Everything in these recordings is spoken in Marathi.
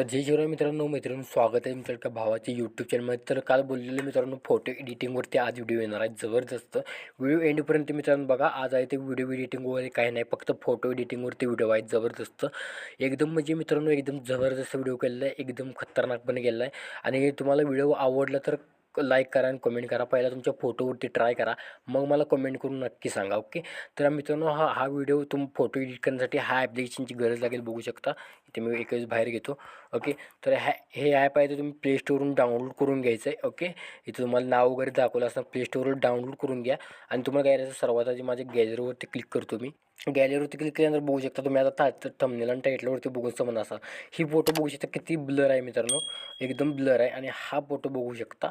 तर जय शिवराय मित्रांनो मित्रांनो स्वागत आहे मित्र एका भावाच्या यूट्यूब चॅनलमध्ये तर काल बोललेलं मित्रांनो फोटो एडिटिंगवरती आज व्हिडिओ येणार आहे जबरदस्त. व्हिडिओ एंडपर्यंत मित्रांनो बघा आज आहे ते व्हिडिओ एडिटिंग वगैरे काही नाही फक्त फोटो एडिटिंगवरती व्हिडिओ आहे जबरदस्त. एकदम म्हणजे मित्रांनो एकदम जबरदस्त व्हिडिओ केलेला आहे एकदम खतरनाकपणे केलेला आहे. आणि तुम्हाला व्हिडिओ आवडला तर लाईक करा आणि कमेंट करा. पहिला तुमच्या फोटोवरती ट्राय करा. मग मला कमेंट करून नक्की सांगा ओके तर मित्रांनो हा हा व्हिडिओ तुम फोटो एडिट करण्यासाठी हा ॲप्लिकेशनची गरज लागेल बघू शकता. इथे मी एकच बाहेर घेतो ओके तर ह्या हे ॲप आहे ते तुम्ही प्ले स्टोरवरून डाउनलोड करून घ्यायचं आहे ओके इथे तुम्हाला नाव वगैरे दाखवलं असतं प्ले स्टोरवर डाउनलोड करून घ्या. आणि तुम्हाला काय करायचं सर्वात आधी माझ्या गॅलरीवरती क्लिक करतो मी. गॅलरीवरती क्लिक केल्यानंतर बघू शकता तुम्ही आता थंबनेल आणि टायटलवरती बघून समजा असा ही फोटो बघू शकता किती ब्लर आहे मित्रांनो. एकदम ब्लर आहे आणि हा फोटो बघू शकता.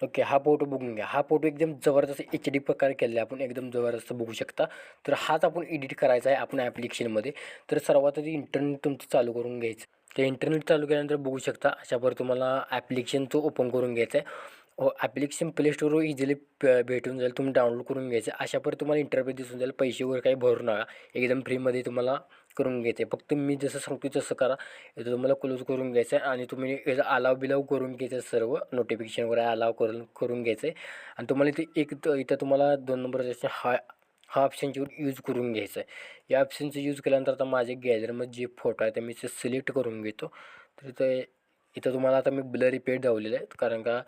ओके हा फोटो बघून घ्या. हा फोटो एकदम जबरदस्त एच डी प्रकारे केलेला आहे. आपण एकदम जबरदस्त बघू शकता. तर हाच आपण एडिट करायचा आहे आपण ॲप्लिकेशनमध्ये तर सर्वात आधी इंटरनेट तुमचं चालू करून घ्यायचं. तर इंटरनेट चालू केल्यानंतर बघू शकता अशावर तुम्हाला ॲप्लिकेशनचं ओपन करून घ्यायचं आहे. ॲप्लिकेशन प्ले स्टोरवर इझिली भेटून जाईल तुम्ही डाउनलोड करून घ्यायचं. अशा पर तुम्हाला इंटरव्ह्यू दिसून जाईल पैसे वगैरे काही भरू नका. एकदम फ्रीमध्ये तुम्हाला करून घ्यायचे फक्त मी जसं सांगतो तसं करा. इथं तुम्हाला क्लोज करून घ्यायचं आहे आणि तुम्ही याचा अलाव बिलाव करून घ्यायचं सर्व. नोटिफिकेशन वगैरे अलाव करून करून घ्यायचं आहे. आणि तुम्हाला इथे एक इथं तुम्हाला दोन नंबर हा हा ऑप्शनची यूज करून घ्यायचा आहे. या ऑप्शनचं यूज केल्यानंतर आता माझ्या गॅलरीमध्ये जे फोटो आहे ते मी ते सिलेक्ट करून घेतो. तर इथं इथं तुम्हाला आता मी ब्लर इफेक्ट दावलेलं आहे कारण का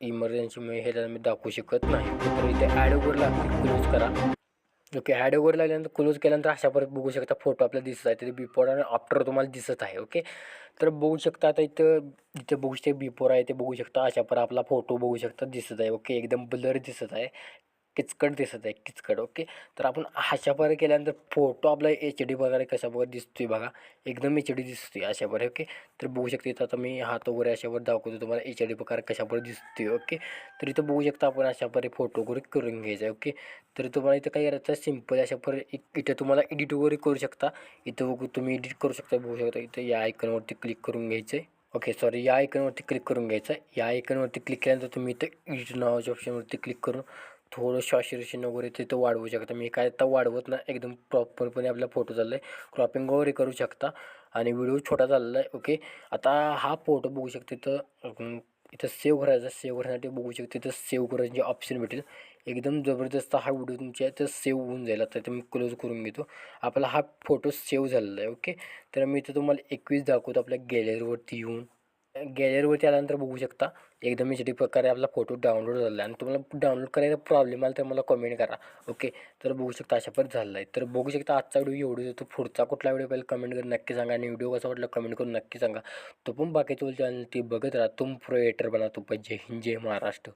इमर्जन्सीमुळे हे मी दाखवू शकत नाही. तर इथे ॲडोवर लागते क्लोज करा. ओके ॲडोवर लागल्यानंतर क्लोज केल्यानंतर अशा परत बघू शकता फोटो आपल्याला दिसत आहे. तिथे बिफोर आणि आफ्टर तुम्हाला दिसत आहे ओके तर बघू शकता आता इथं जिथे बघू शकते बिफोर आहे ते बघू शकता अशा पर आपला फोटो बघू शकता दिसत आहे ओके एकदम ब्लर दिसत आहे. किचकट दिसत आहे किचकट ओके? तर आपण अशा प्रकारे केल्यानंतर फोटो आपला एच डी वगैरे कशाप्रकारे दिसतो दिसतोय बघा. एकदम एच डी दिसतोय अशा प्रकारे ओके? तर बघू शकता इथं आता मी हात वगैरे अशावर दाखवतो तुम्हाला एच डी प्रकारे कशाप्रकारे दिसतो दिसतोय ओके? तर इथं बघू शकता आपण अशा प्रकारे फोटो वगैरे करून घ्यायचा आहे ओके? तर तुम्हाला इथं काय करायचं सिंपल अशा प्रकारे इथं तुम्हाला एडिट वगैरे करू शकता. इथं बघू तुम्ही एडिट करू शकता बघू शकता इथं या आयकनवरती क्लिक करून घ्यायचं आहे ओके सॉरी या आयकनवरती क्लिक करून घ्यायचं आहे. या आयकनवरती क्लिक केल्यानंतर तुम्ही इथं इट नावाच्या ऑप्शनवरती क्लिक करून थोडं सॅच्युरेशन वगैरे तिथं वाढवू शकता. मी काय आता वाढवत ना एकदम प्रॉपरपणे आपला फोटो चालला आहे क्रॉपिंग वगैरे करू शकता. आणि व्हिडिओ छोटा चालला आहे ओके आता हा फोटो बघू शकते तर इथं सेव्ह करायचा सेव्ह करण्यासाठी बघू शकते इथं सेव्ह करायचे ऑप्शन भेटेल एकदम जबरदस्त हा व्हिडिओ तुमच्या इथं सेव्ह होऊन जाईल. आता इथं मी क्लोज करून घेतो. आपला हा फोटो सेव्ह झालेला आहे ओके तर मी इथं तुम्हाला एकवीस दाखवतो आपल्या गॅलरीवरती येऊन. गॅलरीवरती आल्यानंतर बघू शकता. एकदम एच डी प्रकारे आपला फोटो डाउनलोड झाला आहे. आणि तुम्हाला डाउनलोड करायचा प्रॉब्लेम आला तर मला कमेंट करा. ओके तर बघू शकता अशा पण झालं आहे. तर बघू शकता आजचा व्हिडिओ एवढी देतो पुढचा कुठला व्हिडिओ पाहिजे कमेंट करून नक्की सांगा. आणि व्हिडिओ कसा वाटला कमेंट करून नक्की सांगा. तो पण बाकीचं चॅनल ती बघत राहा. तुम प्रोएटर बना तू पण. जय हिंद जय महाराष्ट्र.